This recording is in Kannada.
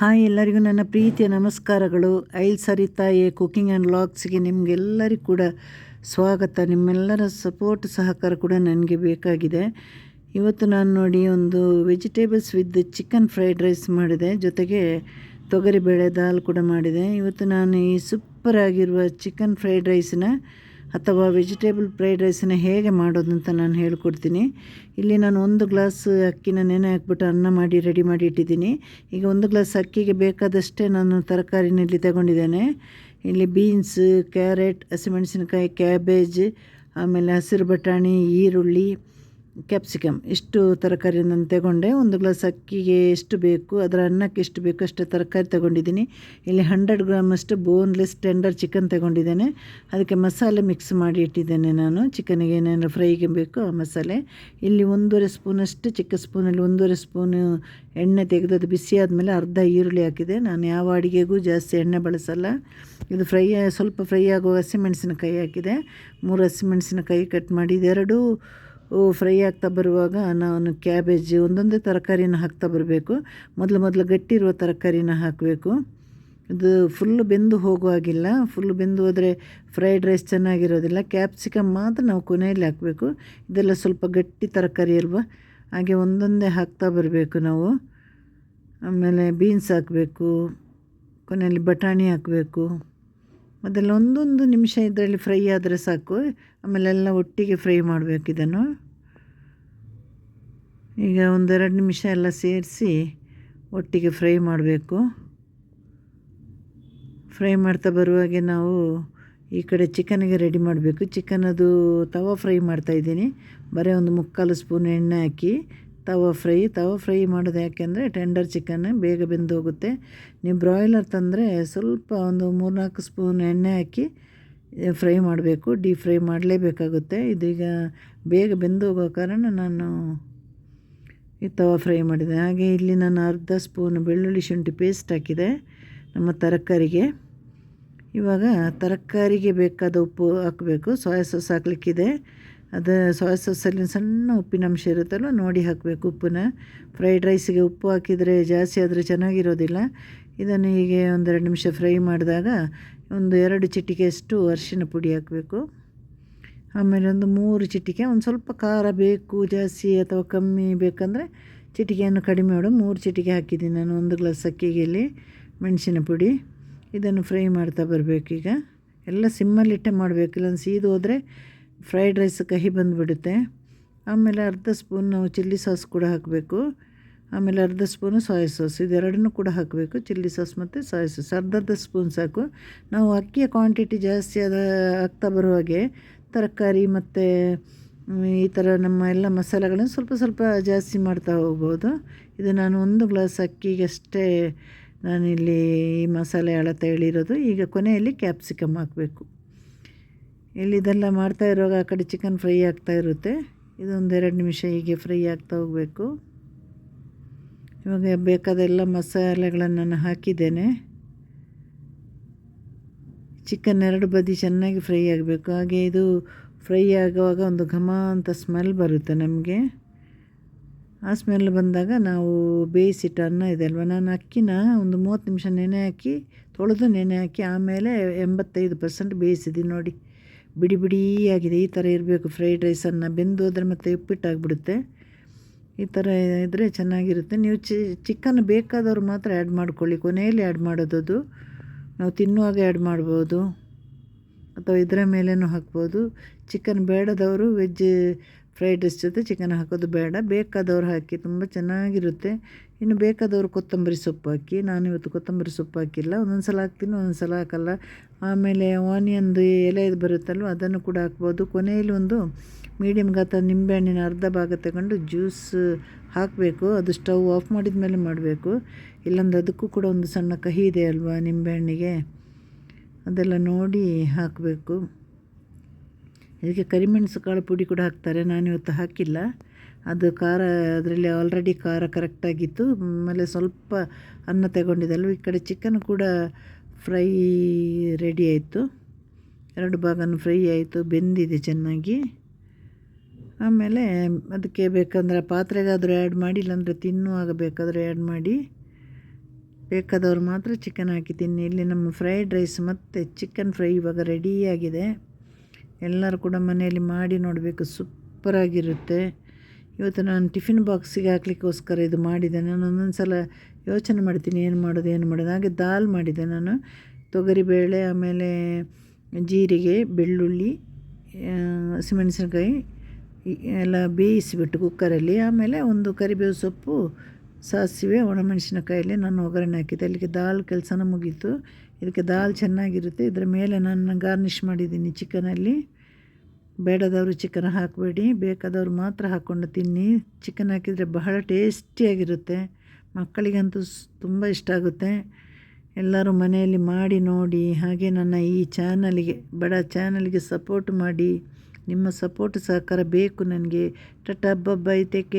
ಹಾಯ್ ಎಲ್ಲರಿಗೂ ನನ್ನ ಪ್ರೀತಿಯ ನಮಸ್ಕಾರಗಳು. ಐಲ್ ಸರಿತಾ ಎ ಕುಕಿಂಗ್ ಆ್ಯಂಡ್ ವ್ಲಾಗ್ಸ್ಗೆ ನಿಮಗೆಲ್ಲರಿಗೂ ಕೂಡ ಸ್ವಾಗತ. ನಿಮ್ಮೆಲ್ಲರ ಸಪೋರ್ಟ್ ಸಹಕಾರ ಕೂಡ ನನಗೆ ಬೇಕಾಗಿದೆ. ಇವತ್ತು ನಾನು ನೋಡಿ ಒಂದು vegetables with chicken fried rice ಮಾಡಿದೆ. ಜೊತೆಗೆ ತೊಗರಿಬೇಳೆ ದಾಲ್ ಕೂಡ ಮಾಡಿದೆ. ಇವತ್ತು ನಾನು ಈ ಸೂಪರ್ ಆಗಿರುವ ಚಿಕನ್ ಫ್ರೈಡ್ ರೈಸನ್ನ ಅಥವಾ ವೆಜಿಟೇಬಲ್ ಫ್ರೈಡ್ ರೈಸನ್ನ ಹೇಗೆ ಮಾಡೋದು ಅಂತ ನಾನು ಹೇಳ್ಕೊಡ್ತೀನಿ. ಇಲ್ಲಿ ನಾನು ಒಂದು ಗ್ಲಾಸ್ ಅಕ್ಕಿನ ನೆನೆ ಹಾಕ್ಬಿಟ್ಟು ಅನ್ನ ಮಾಡಿ ರೆಡಿ ಮಾಡಿ ಇಟ್ಟಿದ್ದೀನಿ. ಈಗ ಒಂದು ಗ್ಲಾಸ್ ಅಕ್ಕಿಗೆ ಬೇಕಾದಷ್ಟೇ ನಾನು ತರಕಾರಿನಲ್ಲಿ ತಗೊಂಡಿದ್ದೇನೆ. ಇಲ್ಲಿ ಬೀನ್ಸ್ ಕ್ಯಾರೆಟ್ ಹಸಿಮೆಣಸಿನಕಾಯಿ ಕ್ಯಾಬೇಜ್ ಆಮೇಲೆ ಹಸಿರು ಬಟಾಣಿ, ಈರುಳ್ಳಿ ಕ್ಯಾಪ್ಸಿಕಮ್ ಇಷ್ಟು ತರಕಾರಿ ನಾನು ತಗೊಂಡೆ. ಒಂದು ಗ್ಲಾಸ್ ಅಕ್ಕಿಗೆ ಎಷ್ಟು ಬೇಕು, ಅದರ ಅನ್ನಕ್ಕೆ ಎಷ್ಟು ಬೇಕು ಅಷ್ಟು ತರಕಾರಿ ತಗೊಂಡಿದ್ದೀನಿ. ಇಲ್ಲಿ ಹಂಡ್ರೆಡ್ ಗ್ರಾಮಷ್ಟು ಬೋನ್ಲೆಸ್ ಟೆಂಡರ್ ಚಿಕನ್ ತಗೊಂಡಿದ್ದೇನೆ. ಅದಕ್ಕೆ ಮಸಾಲೆ ಮಿಕ್ಸ್ ಮಾಡಿ ಇಟ್ಟಿದ್ದೇನೆ ನಾನು. ಚಿಕನಿಗೆ ಏನೇನು ಫ್ರೈಗೆ ಬೇಕು ಆ ಮಸಾಲೆ. ಇಲ್ಲಿ ಒಂದೂವರೆ ಸ್ಪೂನಷ್ಟು, ಚಿಕ್ಕ ಸ್ಪೂನಲ್ಲಿ ಒಂದೂವರೆ ಸ್ಪೂನು ಎಣ್ಣೆ ತೆಗೆದು, ಅದು ಬಿಸಿ ಆದಮೇಲೆ ಅರ್ಧ ಈರುಳ್ಳಿ ಹಾಕಿದೆ. ನಾನು ಯಾವ ಅಡುಗೆಗೂ ಜಾಸ್ತಿ ಎಣ್ಣೆ ಬಳಸಲ್ಲ. ಇದು ಫ್ರೈ ಸ್ವಲ್ಪ ಫ್ರೈ ಆಗುವ ಹಸಿಮೆಣಸಿನಕಾಯಿ ಹಾಕಿದೆ. ಮೂರು ಹಸಿಮೆಣಸಿನಕಾಯಿ ಕಟ್ ಮಾಡಿ ಇದೆರಡೂ ಫ್ರೈ ಆಗ್ತಾ ಬರುವಾಗ ನಾನು ಕ್ಯಾಬೇಜ್ ಒಂದೊಂದೇ ತರಕಾರಿನ ಹಾಕ್ತಾ ಬರಬೇಕು. ಮೊದಲು ಮೊದಲು ಗಟ್ಟಿ ಇರುವ ತರಕಾರಿನ ಹಾಕಬೇಕು. ಇದು ಫುಲ್ಲು ಬೆಂದು ಹೋಗುವಾಗಿಲ್ಲ. ಫುಲ್ಲು ಬೆಂದು ಹೋದರೆ ಫ್ರೈಡ್ ರೈಸ್ ಚೆನ್ನಾಗಿರೋದಿಲ್ಲ. ಕ್ಯಾಪ್ಸಿಕಮ್ ಮಾತ್ರ ನಾವು ಕೊನೆಯಲ್ಲಿ ಹಾಕಬೇಕು. ಇದೆಲ್ಲ ಸ್ವಲ್ಪ ಗಟ್ಟಿ ತರಕಾರಿ ಅಲ್ವಾ? ಹಾಗೆ ಒಂದೊಂದೇ ಹಾಕ್ತಾ ಬರಬೇಕು ನಾವು. ಆಮೇಲೆ ಬೀನ್ಸ್ ಹಾಕಬೇಕು. ಕೊನೆಯಲ್ಲಿ ಬಟಾಣಿ ಹಾಕಬೇಕು. ಅದೆಲ್ಲ ಒಂದೊಂದು ನಿಮಿಷ ಇದರಲ್ಲಿ ಫ್ರೈ ಆದರೆ ಸಾಕು. ಆಮೇಲೆ ಎಲ್ಲ ಒಟ್ಟಿಗೆ ಫ್ರೈ ಮಾಡಬೇಕು ಇದನ್ನು. ಈಗ ಒಂದೆರಡು ನಿಮಿಷ ಎಲ್ಲ ಸೇರಿಸಿ ಒಟ್ಟಿಗೆ ಫ್ರೈ ಮಾಡಬೇಕು. ಫ್ರೈ ಮಾಡ್ತಾ ಬರುವಾಗೆ ನಾವು ಈ ಕಡೆ ಚಿಕನ್ಗೆ ರೆಡಿ ಮಾಡಬೇಕು. ಚಿಕನ್ ಅದು ತವಾ ಫ್ರೈ ಮಾಡ್ತಾಯಿದ್ದೀನಿ ಬರೀ ಒಂದು ಮುಕ್ಕಾಲು ಸ್ಪೂನ್ ಎಣ್ಣೆ ಹಾಕಿ ತವಾ ಫ್ರೈ, ತವ ಫ್ರೈ ಮಾಡೋದು ಯಾಕೆಂದರೆ ಟೆಂಡರ್ ಚಿಕನ್ ಬೇಗ ಬೆಂದು ಹೋಗುತ್ತೆ. ನೀವು ಬ್ರಾಯ್ಲರ್ ತಂದರೆ ಸ್ವಲ್ಪ ಒಂದು ಮೂರ್ನಾಲ್ಕು ಸ್ಪೂನ್ ಎಣ್ಣೆ ಹಾಕಿ ಫ್ರೈ ಮಾಡಬೇಕು, ಡೀಪ್ ಫ್ರೈ ಮಾಡಲೇಬೇಕಾಗುತ್ತೆ. ಇದೀಗ ಬೇಗ ಬೆಂದು ಹೋಗೋ ಕಾರಣ ನಾನು ಈ ತವ ಫ್ರೈ ಮಾಡಿದೆ. ಹಾಗೆ ಇಲ್ಲಿ ನಾನು ಅರ್ಧ ಸ್ಪೂನ್ ಬೆಳ್ಳುಳ್ಳಿ ಶುಂಠಿ ಪೇಸ್ಟ್ ಹಾಕಿದೆ ನಮ್ಮ ತರಕಾರಿಗೆ. ಇವಾಗ ತರಕಾರಿಗೆ ಬೇಕಾದ ಉಪ್ಪು ಹಾಕಬೇಕು. ಸೋಯಾ ಸಾಸ್ ಹಾಕ್ಲಿಕ್ಕಿದೆ. ಅದು ಸೋಯಾ ಸಾಸಲ್ಲಿ ಸಣ್ಣ ಉಪ್ಪಿನಂಶ ಇರುತ್ತಲ್ಲ ನೋಡಿ ಹಾಕಬೇಕು ಉಪ್ಪನ್ನ. ಫ್ರೈಡ್ ರೈಸಿಗೆ ಉಪ್ಪು ಹಾಕಿದರೆ ಜಾಸ್ತಿ ಆದರೆ ಚೆನ್ನಾಗಿರೋದಿಲ್ಲ. ಇದನ್ನು ಹೀಗೆ ಒಂದೆರಡು ನಿಮಿಷ ಫ್ರೈ ಮಾಡಿದಾಗ ಒಂದು ಎರಡು ಚಿಟಿಕೆಯಷ್ಟು ಅರಿಶಿನ ಪುಡಿ ಹಾಕಬೇಕು. ಆಮೇಲೆ ಒಂದು ಮೂರು ಚಿಟಿಕೆ, ಒಂದು ಸ್ವಲ್ಪ ಖಾರ ಬೇಕು, ಜಾಸ್ತಿ ಅಥವಾ ಕಮ್ಮಿ ಬೇಕಂದರೆ ಚಿಟಿಕೆಯನ್ನು ಕಡಿಮೆ ಮಾಡು. ಮೂರು ಚಿಟಿಕೆ ಹಾಕಿದ್ದೀನಿ ನಾನು, ಒಂದು ಗ್ಲಾಸ್ ಅಕ್ಕಿಗೆ ಇಲ್ಲಿ ಮೆಣಸಿನ ಪುಡಿ. ಇದನ್ನು ಫ್ರೈ ಮಾಡ್ತಾ ಬರಬೇಕೀಗ. ಎಲ್ಲ ಸಿಮ್ಮಲ್ಲಿಟ್ಟೆ ಮಾಡಬೇಕು ಇಲ್ಲೊಂದು ಸೀದು ಹೋದರೆ ಫ್ರೈಡ್ ರೈಸ್ ಕಹಿ ಬಂದುಬಿಡುತ್ತೆ. ಆಮೇಲೆ ಅರ್ಧ ಸ್ಪೂನ್ ನಾವು ಚಿಲ್ಲಿ ಸಾಸ್ ಕೂಡ ಹಾಕಬೇಕು. ಆಮೇಲೆ ಅರ್ಧ ಸ್ಪೂನು ಸಾಯ ಸಾಸ್ ಇದೆರಡನ್ನೂ ಕೂಡ ಹಾಕಬೇಕು. ಚಿಲ್ಲಿ ಸಾಸ್ ಮತ್ತು ಸಾಯ್ ಸಾಸ್ ಅರ್ಧ ಅರ್ಧ ಸ್ಪೂನ್ ಸಾಕು. ನಾವು ಅಕ್ಕಿಯ ಕ್ವಾಂಟಿಟಿ ಜಾಸ್ತಿ ಅದ ಆಗ್ತಾ ಬರುವಾಗೆ ತರಕಾರಿ ಮತ್ತು ಈ ಥರ ನಮ್ಮ ಎಲ್ಲ ಮಸಾಲೆಗಳನ್ನು ಸ್ವಲ್ಪ ಸ್ವಲ್ಪ ಜಾಸ್ತಿ ಮಾಡ್ತಾ ಹೋಗ್ಬೋದು. ಇದು ನಾನು ಒಂದು ಗ್ಲಾಸ್ ಅಕ್ಕಿಗಷ್ಟೇ ನಾನಿಲ್ಲಿ ಈ ಮಸಾಲೆ ಅಳತೆ ಹೇಳಿರೋದು ಈಗ ಕೊನೆಯಲ್ಲಿ ಕ್ಯಾಪ್ಸಿಕಮ್ ಹಾಕಬೇಕು. ಇಲ್ಲಿ ಇದೆಲ್ಲ ಮಾಡ್ತಾ ಇರುವಾಗ ಆ ಕಡೆ ಚಿಕನ್ ಫ್ರೈ ಆಗ್ತಾ ಇರುತ್ತೆ. ಇದೊಂದು ಎರಡು ನಿಮಿಷ ಹೀಗೆ ಫ್ರೈ ಆಗ್ತಾ ಹೋಗಬೇಕು. ಇವಾಗ ಬೇಕಾದ ಎಲ್ಲ ಮಸಾಲೆಗಳನ್ನು ನಾನು ಹಾಕಿದ್ದೇನೆ. ಚಿಕನ್ ಎರಡು ಬದಿ ಚೆನ್ನಾಗಿ ಫ್ರೈ ಆಗಬೇಕು. ಹಾಗೆ ಇದು ಫ್ರೈ ಆಗುವಾಗ ಒಂದು ಘಮ ಅಂತ ಸ್ಮೆಲ್ ಬರುತ್ತೆ ನಮಗೆ. ಆ ಸ್ಮೆಲ್ ಬಂದಾಗ ನಾವು ಬೇಯಿಸಿಟ್ಟು ಅನ್ನ ಇದೆ ಅಲ್ವ? ನಾನು ಅಕ್ಕಿನ ಒಂದು ಮೂವತ್ತು ನಿಮಿಷ ನೆನೆ ಹಾಕಿ, ತೊಳೆದು ನೆನೆ ಹಾಕಿ, ಆಮೇಲೆ ಎಂಬತ್ತೈದು ಪರ್ಸೆಂಟ್ ಬೇಯಿಸಿದ್ದೀನಿ ನೋಡಿ. ಬಿಡಿ ಬಿಡಿಯಾಗಿದೆ. ಈ ಥರ ಇರಬೇಕು. ಫ್ರೈಡ್ ರೈಸನ್ನು ಬೆಂದು ಹೋದರೆ ಮತ್ತು ಉಪ್ಪಿಟ್ಟಾಗ್ಬಿಡುತ್ತೆ. ಈ ಥರ ಇದ್ದರೆ ಚೆನ್ನಾಗಿರುತ್ತೆ. ನೀವು ಚಿಕನ್ ಬೇಕಾದವ್ರು ಮಾತ್ರ ಆ್ಯಡ್ ಮಾಡ್ಕೊಳ್ಳಿ. ಕೊನೆಯಲ್ಲಿ ಆ್ಯಡ್ ಮಾಡೋದದು. ನಾವು ತಿನ್ನುವಾಗ ಆ್ಯಡ್ ಮಾಡ್ಬೋದು. ಅಥವಾ ಇದರ ಮೇಲೇನೂ ಹಾಕ್ಬೋದು. ಚಿಕನ್ ಬೇಡದವರು ವೆಜ್ ಫ್ರೈಡ್ ರೈಸ್ ಜೊತೆ ಚಿಕನ್ ಹಾಕೋದು ಬೇಡ. ಬೇಕಾದವ್ರು ಹಾಕಿ ತುಂಬ ಚೆನ್ನಾಗಿರುತ್ತೆ. ಇನ್ನು ಬೇಕಾದವರು ಕೊತ್ತಂಬರಿ ಸೊಪ್ಪು ಹಾಕಿ. ನಾನು ಇವತ್ತು ಕೊತ್ತಂಬರಿ ಸೊಪ್ಪು ಹಾಕಿಲ್ಲ. ಒಂದೊಂದು ಸಲ ಹಾಕ್ತೀನಿ, ಒಂದೊಂದು ಸಲ ಹಾಕಲ್ಲ. ಆಮೇಲೆ ಆನಿಯನ್ದು ಎಲೆ ಇದು ಬರುತ್ತಲ್ವ, ಅದನ್ನು ಕೂಡ ಹಾಕ್ಬೋದು. ಕೊನೆಯಲ್ಲಿ ಒಂದು ಮೀಡಿಯಮ್ ಗಾತ್ರ ನಿಂಬೆಹಣ್ಣಿನ ಅರ್ಧ ಭಾಗ ತಗೊಂಡು ಜ್ಯೂಸ್ ಹಾಕಬೇಕು. ಅದು ಸ್ಟವ್ ಆಫ್ ಮಾಡಿದ ಮೇಲೆ ಮಾಡಬೇಕು. ಇಲ್ಲಾಂದ್ರೆ ಅದಕ್ಕೂ ಕೂಡ ಒಂದು ಸಣ್ಣ ಕಹಿ ಇದೆ ಅಲ್ವಾ ನಿಂಬೆಹಣ್ಣಿಗೆ? ಅದೆಲ್ಲ ನೋಡಿ ಹಾಕಬೇಕು. ಇದಕ್ಕೆ ಕರಿಮೆಣಸು ಕಾಳು ಪುಡಿ ಕೂಡ ಹಾಕ್ತಾರೆ. ನಾನು ಇವತ್ತು ಹಾಕಿಲ್ಲ. ಅದು ಖಾರ, ಅದರಲ್ಲಿ ಆಲ್ರೆಡಿ ಖಾರ ಕರೆಕ್ಟಾಗಿತ್ತು ಆಮೇಲೆ ಸ್ವಲ್ಪ ಅನ್ನ ತಗೊಂಡಿದ್ದಲ್ವ, ಈ ಕಡೆ ಚಿಕನ್ ಕೂಡ ಫ್ರೈ ರೆಡಿ ಆಯಿತು. ಎರಡು ಭಾಗನೂ ಫ್ರೈ ಆಯಿತು, ಬೆಂದಿದೆ ಚೆನ್ನಾಗಿ. ಆಮೇಲೆ ಅದಕ್ಕೆ ಬೇಕಂದ್ರೆ ಪಾತ್ರೆಗಾದರೂ ಆ್ಯಡ್ ಮಾಡಿ, ಇಲ್ಲಾಂದರೆ ತಿನ್ನುವಾಗ ಬೇಕಾದರೆ ಆ್ಯಡ್ ಮಾಡಿ. ಬೇಕಾದವ್ರು ಮಾತ್ರ ಚಿಕನ್ ಹಾಕಿ ತಿನ್ನಿ. ಇಲ್ಲಿ ನಮ್ಮ ಫ್ರೈಡ್ ರೈಸ್ ಮತ್ತು ಚಿಕನ್ ಫ್ರೈ ಇವಾಗ ರೆಡಿಯಾಗಿದೆ ಎಲ್ಲರೂ ಕೂಡ ಮನೆಯಲ್ಲಿ ಮಾಡಿ ನೋಡಬೇಕು. ಸೂಪರಾಗಿರುತ್ತೆ. ಇವತ್ತು ನಾನು ಟಿಫಿನ್ ಬಾಕ್ಸಿಗೆ ಹಾಕ್ಲಿಕ್ಕೋಸ್ಕರ ಇದು ಮಾಡಿದೆ. ನಾನು ಒಂದೊಂದು ಸಲ ಯೋಚನೆ ಮಾಡ್ತೀನಿ, ಏನು ಮಾಡೋದು ಏನು ಮಾಡೋದು. ಹಾಗೆ ದಾಲ್ ಮಾಡಿದೆ ನಾನು. ತೊಗರಿಬೇಳೆ, ಆಮೇಲೆ ಜೀರಿಗೆ, ಬೆಳ್ಳುಳ್ಳಿ ಹಸಿಮೆಣಸಿನಕಾಯಿ ಎಲ್ಲ ಬೇಯಿಸಿಬಿಟ್ಟು ಕುಕ್ಕರಲ್ಲಿ. ಆಮೇಲೆ ಒಂದು ಕರಿಬೇವು ಸೊಪ್ಪು, ಸಾಸಿವೆ ಒಣಮೆಣಸಿನಕಾಯಲ್ಲಿ ನಾನು ಒಗ್ಗರಣೆ ಹಾಕಿದ್ದೆ. ಅಲ್ಲಿಗೆ ದಾಲ್ ಕೆಲಸನ ಮುಗೀತು. ಇದಕ್ಕೆ ದಾಲ್ ಚೆನ್ನಾಗಿರುತ್ತೆ. ಇದರ ಮೇಲೆ ನಾನು ಗಾರ್ನಿಷ್ ಮಾಡಿದ್ದೀನಿ ಚಿಕನಲ್ಲಿ. ಬೇಡದವರು ಚಿಕನ್ ಹಾಕಬೇಡಿ. ಬೇಕಾದವರು ಮಾತ್ರ ಹಾಕ್ಕೊಂಡು ತಿನ್ನಿ. ಚಿಕನ್ ಹಾಕಿದರೆ ಬಹಳ ಟೇಸ್ಟಿಯಾಗಿರುತ್ತೆ ಮಕ್ಕಳಿಗಂತೂ ತುಂಬ ಇಷ್ಟ ಆಗುತ್ತೆ. ಎಲ್ಲರೂ ಮನೆಯಲ್ಲಿ ಮಾಡಿ ನೋಡಿ. ಹಾಗೆ ನನ್ನ ಈ ಚಾನಲಿಗೆ, ಬಡ ಚಾನಲ್ಗೆ ಸಪೋರ್ಟ್ ಮಾಡಿ. ನಿಮ್ಮ ಸಪೋರ್ಟ್ ಸಹಕಾರ ಬೇಕು ನನಗೆ. ಟಟ್ ಬೈ ಟೇಕ್